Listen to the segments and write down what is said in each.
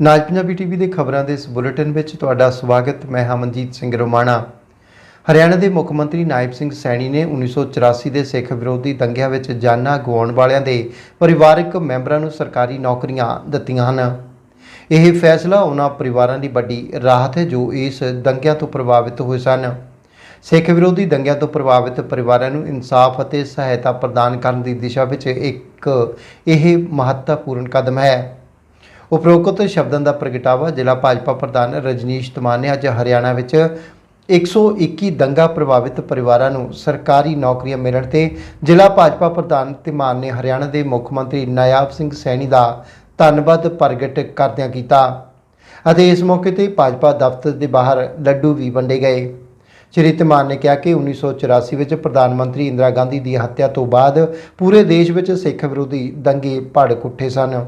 ਨਾਜ Punjabi TV ਦੇ ਖਬਰਾਂ ਦੇ ਇਸ ਬੁਲੇਟਿਨ ਵਿੱਚ ਤੁਹਾਡਾ ਸਵਾਗਤ, ਮੈਂ ਹਮਨਜੀਤ ਸਿੰਘ ਰੋਮਾਣਾ। ਹਰਿਆਣਾ ਦੇ ਮੁੱਖ ਮੰਤਰੀ ਨਾਇਬ ਸਿੰਘ ਸੈਣੀ ਨੇ 1984 ਦੇ ਸਿੱਖ ਵਿਰੋਧੀ ਦੰਗਿਆਂ ਵਿੱਚ ਜਾਨਾਂ ਗਵਾਉਣ ਵਾਲਿਆਂ ਦੇ ਪਰਿਵਾਰਕ ਮੈਂਬਰਾਂ ਨੂੰ ਸਰਕਾਰੀ ਨੌਕਰੀਆਂ ਦਿੱਤੀਆਂ ਹਨ। ਇਹ ਫੈਸਲਾ ਉਹਨਾਂ ਪਰਿਵਾਰਾਂ ਦੀ ਵੱਡੀ ਰਾਹਤ ਹੈ ਜੋ ਇਸ ਦੰਗਿਆਂ ਤੋਂ ਪ੍ਰਭਾਵਿਤ ਹੋਏ ਸਨ। ਸਿੱਖ ਵਿਰੋਧੀ ਦੰਗਿਆਂ ਤੋਂ ਪ੍ਰਭਾਵਿਤ ਪਰਿਵਾਰਾਂ ਨੂੰ ਇਨਸਾਫ ਅਤੇ ਸਹਾਇਤਾ ਪ੍ਰਦਾਨ ਕਰਨ ਦੀ ਦਿਸ਼ਾ ਵਿੱਚ ਇੱਕ ਇਹ ਮਹੱਤਵਪੂਰਨ ਕਦਮ ਹੈ। ਉਪਰੋਕਤ ਸ਼ਬਦਾਂ ਦਾ ਪ੍ਰਗਟਾਵਾ ਜ਼ਿਲ੍ਹਾ ਭਾਜਪਾ ਪ੍ਰਧਾਨ ਰਜਨੀਸ਼ ਤਮਾਨ ਨੇ ਅੱਜ ਹਰਿਆਣਾ ਵਿੱਚ 121 ਦੰਗਾ ਪ੍ਰਭਾਵਿਤ ਪਰਿਵਾਰਾਂ ਨੂੰ ਸਰਕਾਰੀ ਨੌਕਰੀਆਂ ਮਿਲਣ ਤੇ ਜ਼ਿਲ੍ਹਾ ਭਾਜਪਾ ਪ੍ਰਧਾਨ ਤਿਮਾਨ ਨੇ ਹਰਿਆਣਾ ਦੇ ਮੁੱਖ ਮੰਤਰੀ ਨਾਇਬ ਸਿੰਘ ਸੈਣੀ ਦਾ ਧੰਨਵਾਦ ਪ੍ਰਗਟ ਕਰਦਿਆਂ ਕੀਤਾ। ਅਤੇ ਇਸ ਮੌਕੇ ਤੇ ਭਾਜਪਾ ਦਫ਼ਤਰ ਦੇ ਬਾਹਰ ਲੱਡੂ ਵੀ ਵੰਡੇ ਗਏ। ਸ਼੍ਰੀ ਧਮਾਨ ਨੇ ਕਿਹਾ ਕਿ 1984 ਵਿੱਚ ਪ੍ਰਧਾਨ ਮੰਤਰੀ ਇੰਦਰਾ ਗਾਂਧੀ ਦੀ ਹੱਤਿਆ ਤੋਂ ਬਾਅਦ ਪੂਰੇ ਦੇਸ਼ ਵਿੱਚ ਸਿੱਖ ਵਿਰੋਧੀ ਦੰਗੇ ਭੜਕ ਉੱਠੇ ਸਨ।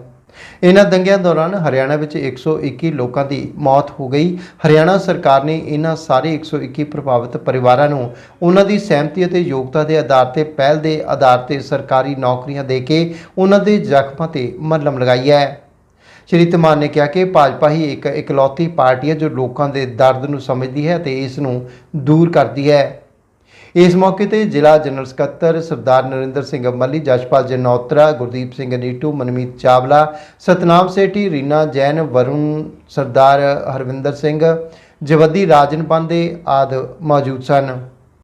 ਇਹਨਾਂ ਦੰਗਿਆਂ ਦੌਰਾਨ ਹਰਿਆਣਾ ਵਿੱਚ 121 ਲੋਕਾਂ ਦੀ ਮੌਤ ਹੋ ਗਈ। ਹਰਿਆਣਾ ਸਰਕਾਰ ਨੇ ਇਹਨਾਂ ਸਾਰੇ 121 ਪ੍ਰਭਾਵਿਤ ਪਰਿਵਾਰਾਂ ਨੂੰ ਉਹਨਾਂ ਦੀ ਸਹਿਮਤੀ ਅਤੇ ਯੋਗਤਾ ਦੇ ਆਧਾਰ ਤੇ ਪਹਿਲ ਦੇ ਆਧਾਰ ਤੇ ਸਰਕਾਰੀ ਨੌਕਰੀਆਂ ਦੇ ਕੇ ਉਹਨਾਂ ਦੇ ਜ਼ਖਮਾਂ ਤੇ ਮੱਲਮ ਲਗਾਈ ਹੈ। ਸ਼੍ਰੀ ਧਮਾਨ ਨੇ ਕਿਹਾ ਕਿ ਭਾਜਪਾ ਹੀ ਇੱਕ ਇਕਲੌਤੀ ਪਾਰਟੀ ਹੈ ਜੋ ਲੋਕਾਂ ਦੇ ਦਰਦ ਨੂੰ ਸਮਝਦੀ ਹੈ ਤੇ ਇਸ ਨੂੰ ਦੂਰ ਕਰਦੀ ਹੈ। ਇਸ ਮੌਕੇ ਤੇ ਜ਼ਿਲ੍ਹਾ ਜਨਰਲ ਸਕੱਤਰ ਸਰਦਾਰ ਨਰਿੰਦਰ ਸਿੰਘ ਮੱਲੀ ਜਸ਼ਪਾਲ ਜਨੌਤਰਾ, ਗੁਰਦੀਪ ਸਿੰਘ ਨੀਟੂ, ਮਨਮੀਤ ਚਾਵਲਾ, ਸਤਨਾਮ ਸੇਠੀ, ਰੀਨਾ ਜੈਨ, ਵਰੁਣ, ਸਰਦਾਰ ਹਰਵਿੰਦਰ ਸਿੰਘ, ਜਵੱਦੀ ਰਾਜਨ ਪਾਂਦੇ ਆਦ ਮੌਜੂਦ ਸਨ।